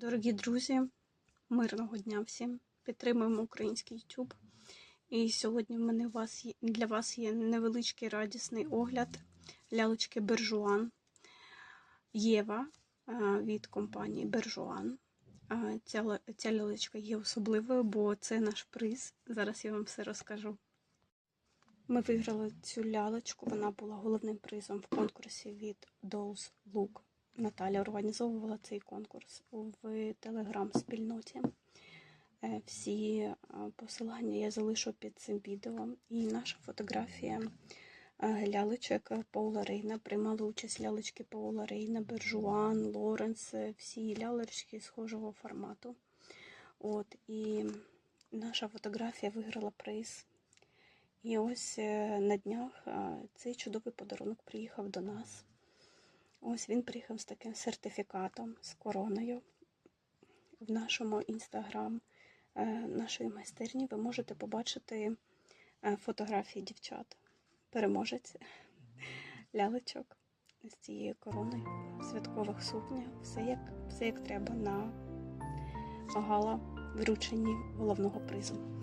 Дорогі друзі, мирного дня всім. Підтримуємо український YouTube. І сьогодні в мене вас для вас є невеличкий радісний огляд лялочки Бержуан Єва е, від компанії Бержуан. Е, Ця, ця лялечка є особливою, бо це наш приз. Зараз я вам все розкажу. Ми виграли цю лялечку. Вона була головним призом в конкурсі від Dolls Look. Наталя організовувала цей конкурс в телеграм-спільноті. Е, Всі е, посилання я залишу під цим відео. І наша фотографія е, лялечок Паула Рейна. Приймали участь лялечки Паула Рейна, Бержуан, Лоренс, всі лялечки схожого формату. От, і наша фотографія виграла приз. І ось на днях цей чудовий подарунок приїхав до нас. Ось він приїхав з таким сертифікатом, з короною. В нашому інстаграм е, нашої майстерні ви можете побачити е, фотографії дівчат, переможець лялечок з цією короною, святкових сукнях, все як, все як треба на гала врученні головного призу.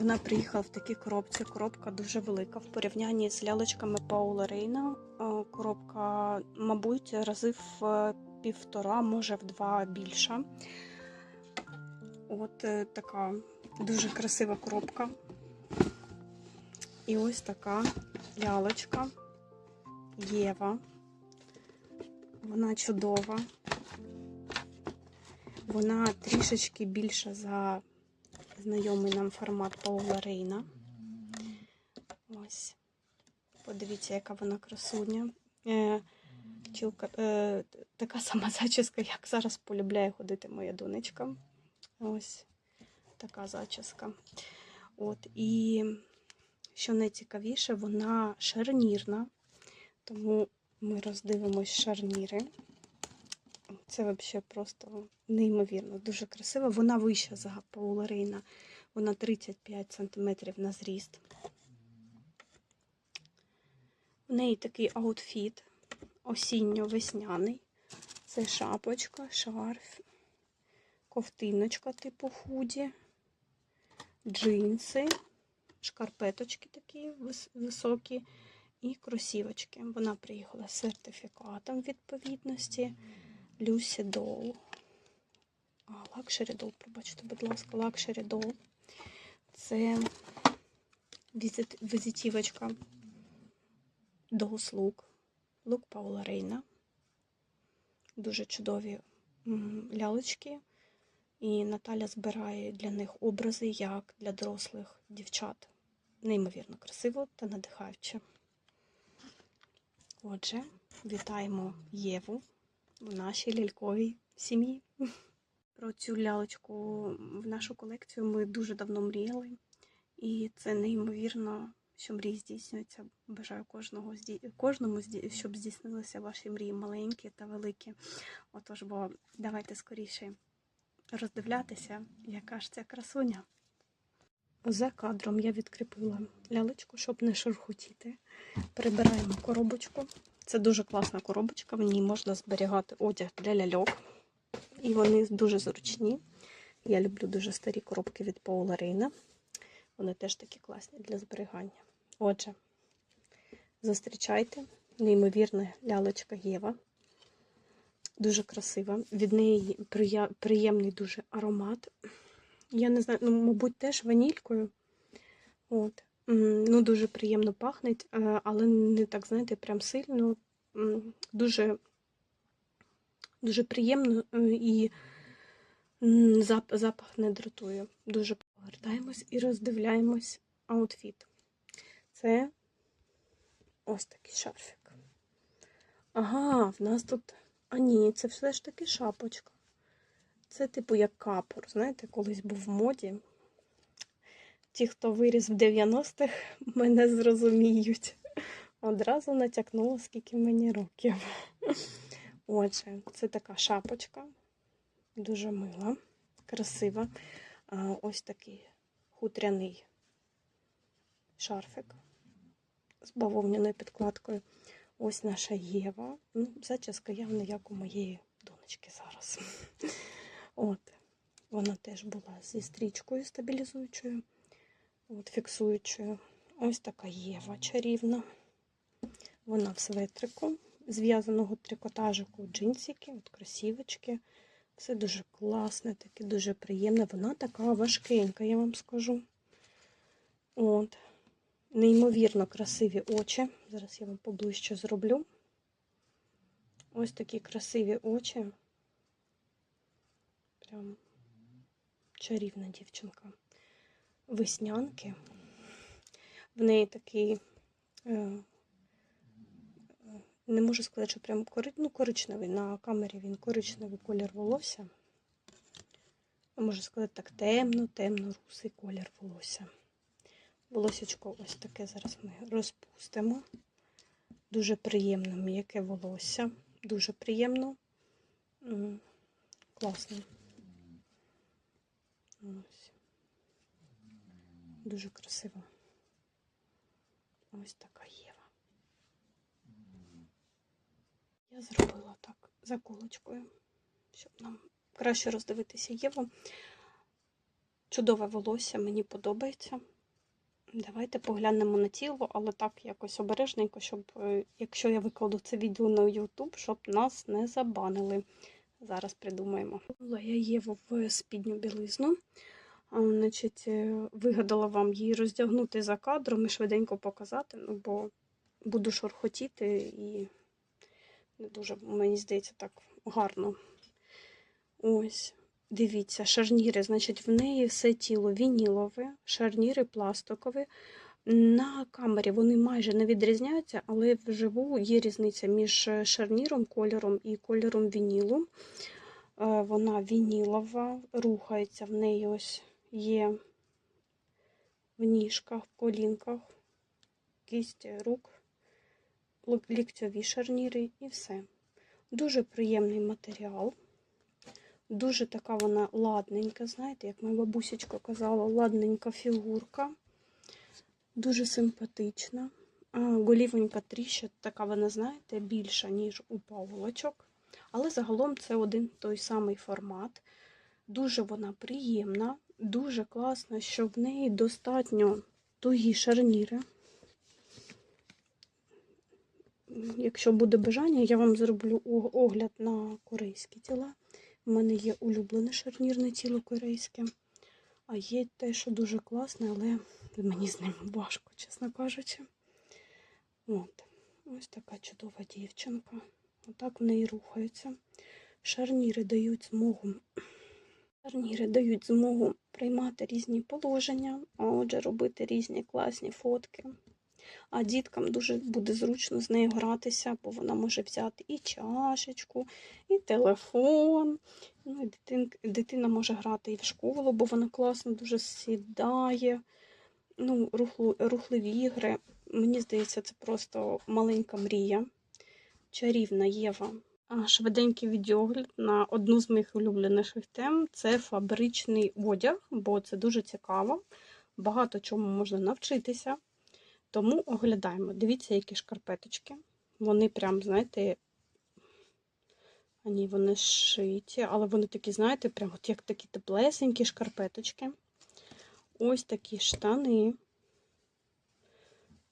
Вона приїхала в такій коробці. Коробка дуже велика в порівнянні з лялечками Паула Рейна. Е, Коробка, мабуть, рази в е, півтора, може в два більша. От е, така дуже красива коробка. І ось така лялечка Єва. Вона чудова. Вона трішечки більша за знайомий нам формат Паула Рейна. Ось. Подивіться, яка вона красуня. Е, чілка, е, така сама зачіска, як зараз полюбляє ходити моя донечка. Ось така зачіска. От, і що найцікавіше, вона шарнірна, тому ми роздивимось шарніри. Це взагалі просто неймовірно, дуже красива. Вона вища за Паула Вона 35 см на зріст. В неї такий аутфіт осінньо-весняний. Це шапочка, шарф, ковтиночка типу худі, джинси, шкарпеточки такі високі і кросівочки. Вона приїхала з сертифікатом відповідності. Люсі Доу. А, Лакшері Doll, пробачте, будь ласка, Лакшері Doll. Це візит, візитівочка Dolls Look. Лук Паула Рейна. Дуже чудові лялечки. І Наталя збирає для них образи, як для дорослих дівчат. Неймовірно красиво та надихаюче. Отже, вітаємо Єву в нашій ляльковій сім'ї. Про цю лялечку в нашу колекцію ми дуже давно мріяли, і це неймовірно, що мрії здійснюються. Бажаю кожного кожному, щоб здійснилися ваші мрії маленькі та великі. Отож, бо давайте скоріше роздивлятися, яка ж ця красуня. За кадром я відкріпила лялечку, щоб не шурхотіти. Прибираємо коробочку. Це дуже класна коробочка, в ній можна зберігати одяг для ляльок. І вони дуже зручні. Я люблю дуже старі коробки від Паула Рейна. Вони теж такі класні для зберігання. Отже, зустрічайте неймовірна лялечка Єва. Дуже красива. Від неї приємний дуже аромат. Я не знаю, ну, мабуть, теж ванількою. От. Ну, дуже приємно пахне, е, але не так, знаєте, прям сильно. Дуже, дуже приємно е, і запах не дратує. Дуже повертаємось і роздивляємось аутфіт. Це ось такий шарфік. Ага, в нас тут. А ні, це все ж таки шапочка. Це типу як капор. Знаєте, колись був в моді. Ті, хто виріс в 90-х, мене зрозуміють. Одразу натякнула, скільки мені років. Отже, це така шапочка, дуже мила, красива. Ось такий хутряний шарфик з бавовняною підкладкою. Ось наша Єва. Ну, зачіска явно як у моєї донечки зараз. От. Вона теж була зі стрічкою стабілізуючою, от, фіксуючою. Ось така Єва чарівна. Вона в светрику, зв'язаного трикотажику, джинсики, от кросівочки. Все дуже класне, таке дуже приємне. Вона така важкенька, я вам скажу. От. Неймовірно красиві очі. Зараз я вам поближче зроблю. Ось такі красиві очі. Прям чарівна дівчинка. Веснянки. В неї такий, е, не можу сказати, що прям ну, коричневий. На камері він коричневий колір волосся. Можу сказати так, темно, темно-русий колір волосся. Волосечко ось таке зараз ми розпустимо. Дуже приємно м'яке волосся. Дуже приємно. Класно. Ось. Дуже красиво. Ось така Єва. Я зробила так заколочкою, щоб нам краще роздивитися Єву. Чудове волосся, мені подобається. Давайте поглянемо на тіло, але так якось обережненько, щоб е, якщо я викладу це відео на YouTube, щоб нас не забанили. Зараз придумаємо. Я Єву в спідню білизну. Значить, е, вигадала вам її роздягнути за кадром і швиденько показати, ну, бо буду шорхотіти і не дуже, мені здається, так гарно. Ось. Дивіться, шарніри, значить, в неї все тіло вінілове, шарніри пластикові. На камері вони майже не відрізняються, але вживу є різниця між шарніром, кольором і кольором вінілу. Е, Вона вінілова, рухається в неї ось є в ніжках, в колінках, кість рук, ліктьові шарніри і все. Дуже приємний матеріал. Дуже така вона ладненька, знаєте, як моя бабусечка казала, ладненька фігурка. Дуже симпатична. А, Голівонька тріща, така вона, знаєте, більша, ніж у паволочок. Але загалом це один той самий формат. Дуже вона приємна, дуже класно, що в неї достатньо тугі шарніри. Якщо буде бажання, я вам зроблю огляд на корейські тіла. У мене є улюблене шарнірне тіло корейське, а є те, що дуже класне, але мені з ним важко, чесно кажучи. От. Ось така чудова дівчинка. Отак в неї рухаються. Шарніри дають змогу. Шарніри дають змогу приймати різні положення, а отже, робити різні класні фотки. А діткам дуже буде зручно з нею гратися, бо вона може взяти і чашечку, і телефон. Ну, і дитин, дитина може грати і в школу, бо вона класно дуже сідає. Ну, рухлу, рухливі ігри. Мені здається, це просто маленька мрія. Чарівна Єва. Швиденький відеогляд на одну з моїх улюбленіших тем це фабричний одяг, бо це дуже цікаво. Багато чому можна навчитися. Тому оглядаємо. Дивіться, які шкарпеточки. Вони прям, знаєте, а ні, вони шиті, але вони такі, знаєте, прям от як такі теплесенькі шкарпеточки. Ось такі штани.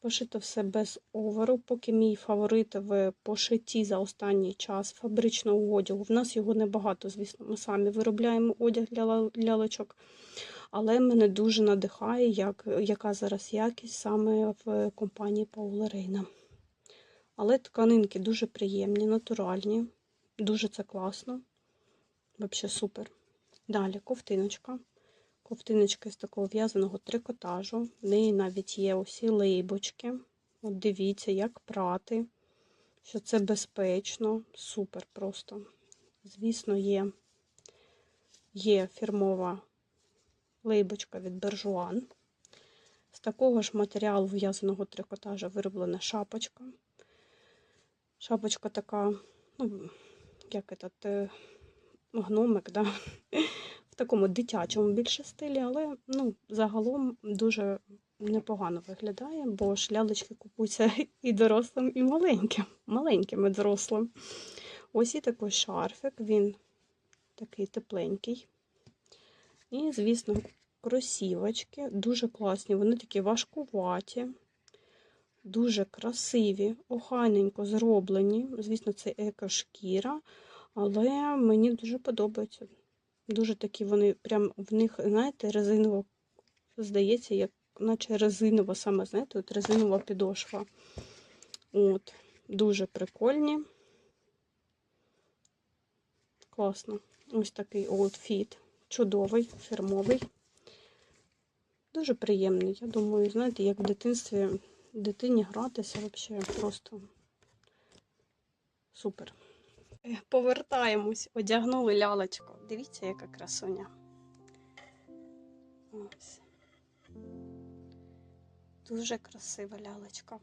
Пошито все без оверу, поки мій фаворит в пошитті за останній час фабричного одягу. В нас його небагато, звісно, ми самі виробляємо одяг для лялечок. Але мене дуже надихає, як, яка зараз якість саме в компанії Паула Рейна. Але тканинки дуже приємні, натуральні. Дуже це класно. Взагалі супер. Далі ковтиночка. Ковтиночка з такого в'язаного трикотажу. В неї навіть є усі лейбочки. От дивіться, як прати, що це безпечно. Супер просто. Звісно, є, є фірмова лейбочка від Бержуан. З такого ж матеріалу в'язаного трикотажа вироблена шапочка. Шапочка така, ну, як этот, е, гномик, да? Такому дитячому більше стилі, але ну, загалом дуже непогано виглядає, бо ж лялечки купуються і дорослим, і маленьким, маленьким і дорослим. Ось і такий шарфик, він такий тепленький. І, звісно, кросівочки, дуже класні, вони такі важкуваті, дуже красиві, охайненько зроблені. Звісно, це екошкіра, але мені дуже подобається. Дуже такі вони, прям в них, знаєте, резиново, здається, як наче резинова, саме, знаєте, от резинова підошва. От, дуже прикольні. Класно. Ось такий аутфіт. Чудовий, фірмовий. Дуже приємний. Я думаю, знаєте, як в дитинстві дитині гратися взагалі просто супер. Повертаємось, одягнули лялечку. Дивіться, яка красуня. Ось. Дуже красива лялечка.